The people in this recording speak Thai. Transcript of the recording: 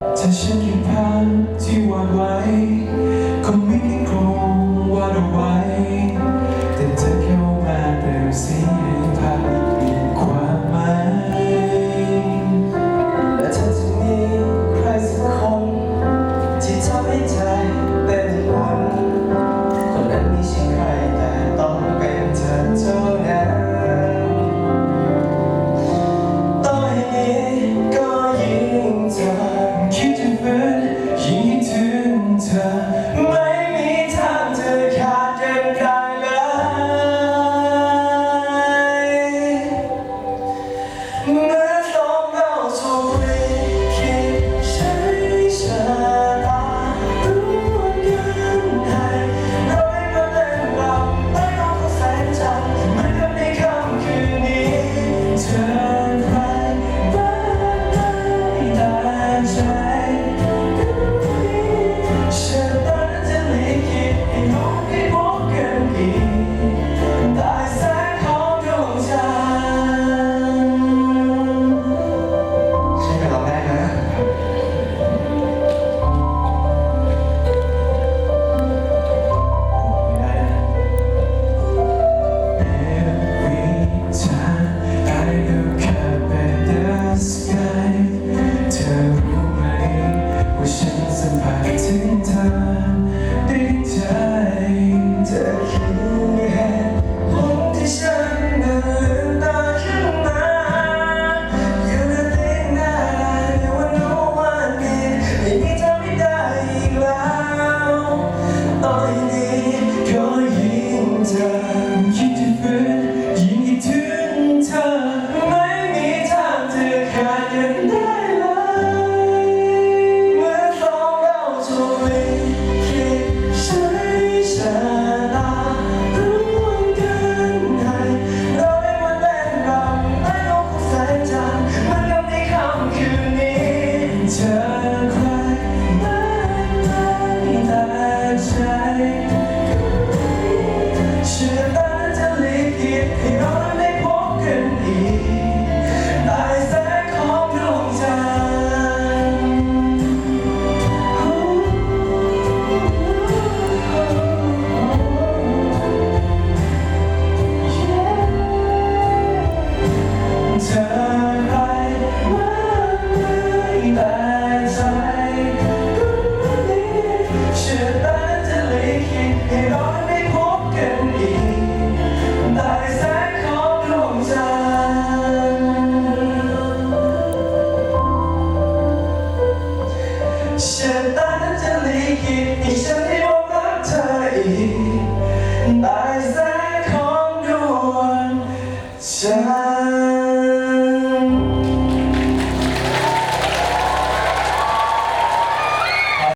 ถ้าฉันเห็นภาพที่วาดไว้ นทาง ฉันตั้นจะลีกิตอีกฉันไม่ว่ารักเธออีก